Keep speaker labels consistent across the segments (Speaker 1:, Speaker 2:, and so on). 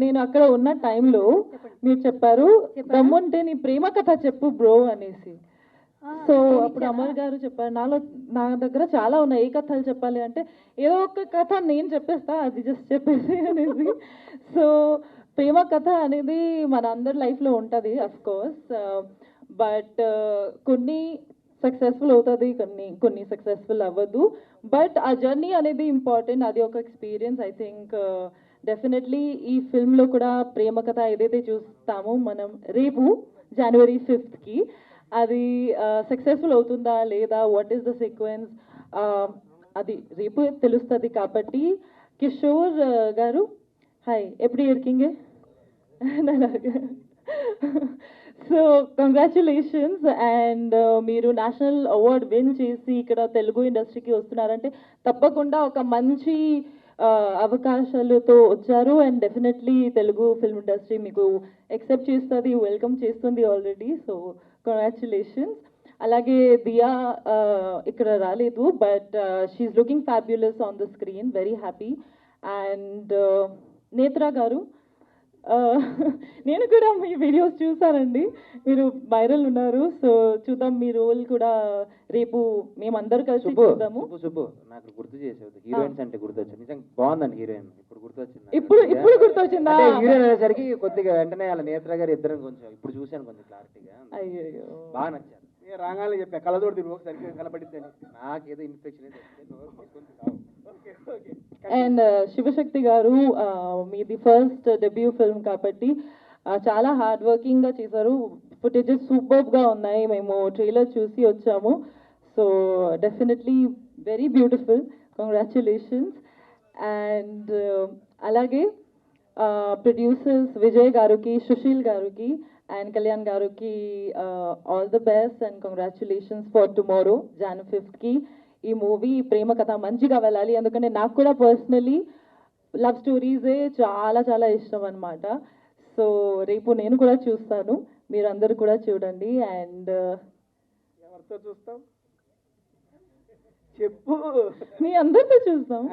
Speaker 1: నేను అక్కడ ఉన్న టైంలో మీరు చెప్పారు దమ్ముంటే నీ ప్రేమ కథ చెప్పు బ్రో అనేసి. సో అప్పుడు అమర్ గారు చెప్పారు నాలో నా దగ్గర చాలా ఉన్నాయి ఏ కథలు చెప్పాలి అంటే ఏదో ఒక కథ నేను చెప్పేస్తా అది జస్ట్ చెప్పేసి అనేది సో ప్రేమ కథ అనేది మన అందరి లైఫ్లో ఉంటుంది అఫ్ కోర్స్ బట్ కొన్ని సక్సెస్ఫుల్ అవుతుంది కొన్ని కొన్ని సక్సెస్ఫుల్ అవ్వదు. బట్ ఆ జర్నీ అనేది ఇంపార్టెంట్ అది ఒక ఎక్స్పీరియన్స్ ఐ థింక్ డెఫినెట్లీ ఈ ఫిల్మ్లో కూడా ప్రేమ కథ ఏదైతే చూస్తామో మనం రేపు జనవరి ఫిఫ్త్కి అది సక్సెస్ఫుల్ అవుతుందా లేదా వాట్ ఈస్ ద సీక్వెన్స్ అది రేపు తెలుస్తుంది కాబట్టి కిషోర్ గారు హాయ్ ఎప్పుడు ఇరికింగే సో కంగ్రాచులేషన్స్ అండ్ మీరు నేషనల్ అవార్డ్ విన్ చేసి ఇక్కడ తెలుగు ఇండస్ట్రీకి వస్తున్నారంటే తప్పకుండా ఒక మంచి అవకాశాలతో వచ్చారు. And definitely Telugu film industry మీకు ఎక్సెప్ట్ చేస్తుంది వెల్కమ్ చేస్తుంది ఆల్రెడీ సో కంగ్రాచులేషన్స్ అలాగే దియా ఇక్కడ రాలేదు but she's looking fabulous on the screen very happy and Netra garu నేను కూడా మీ వీడియోస్ చూసానండి మీరు వైరల్ ఉన్నారు. సో చూద్దాం మీ రోల్ కూడా రేపు మేమందరూ కలిసి చూద్దాము.
Speaker 2: సుబ్బు నాకు గుర్తు చేసేది. హీరోయిన్స్ అంటే గుర్తొచ్చింది. నిజంగా బాగుందండి హీరోయిన్. ఇప్పుడు గుర్తొచ్చింది.
Speaker 1: ఇప్పుడు ఇప్పుడు గుర్తొచ్చిందా?
Speaker 2: హీరోయిన్ అనేసరికి కొద్దిగా వెంటనే వాళ్ళ నేత్ర గారు ఇద్దరం కొంచెం ఇప్పుడు చూశాను కొంచెం క్లారిటీగా.
Speaker 1: అయ్యో
Speaker 2: బాగా నచ్చారు.
Speaker 3: ఏ రాగానే చెప్పా కళ్ళతోటి తిరుగు ఒకసారి కనపడిద్దని
Speaker 2: నాకు ఏదో infection
Speaker 3: okay okay.
Speaker 1: And uh, Shivashakti garu మీది ఫస్ట్ డెబ్యూ ఫిల్మ్ కాబట్టి చాలా హార్డ్ వర్కింగ్గా చేశారు. ఫుటేజెస్ సూపర్గా ఉన్నాయి. మేము ట్రైలర్ చూసి వచ్చాము. So definitely very beautiful congratulations and అలాగే ప్రొడ్యూసర్స్ విజయ్ గారికి సుశీల్ గారికి అండ్ కళ్యాణ్ గారికి all the best and congratulations for tomorrow June ఫిఫ్త్కి ఈ మూవీ ప్రేమ కథ మంచిగా వెళ్ళాలి. ఎందుకంటే నాకు కూడా పర్సనలీ లవ్ స్టోరీసే చాలా చాలా ఇష్టం అనమాట సో రేపు నేను కూడా చూస్తాను. మీరందరూ కూడా చూడండి అండ్
Speaker 3: ఎవరితో చూస్తాం? చెప్పు.
Speaker 1: మీ అందరితో చూస్తాం?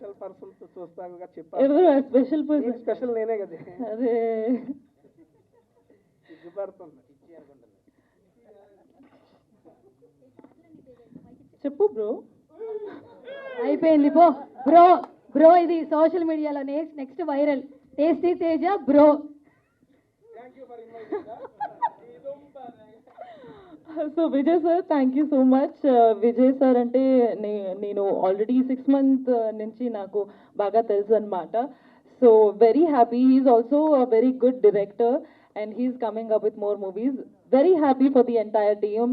Speaker 3: స్పెషల్ పర్సన్తో చూస్తాను చెప్పా
Speaker 1: ఎవరు స్పెషల్ పర్సన్
Speaker 3: స్పెషల్ నేనే కదా.
Speaker 1: అదే. చెప్పు బ్రో.
Speaker 4: అయిపోయింది పో. బ్రో బ్రో ఇది సోషల్ మీడియాలో next viral tasty Teja bro.
Speaker 1: So Vijay sir thank you so much Vijay sir అంటే నే- నేను ఆల్రెడీ సిక్స్ మంత్ నుంచి నాకు బాగా తెలుసు అనమాట so very happy he's also a very good director and he's coming up with more movies very happy for the entire team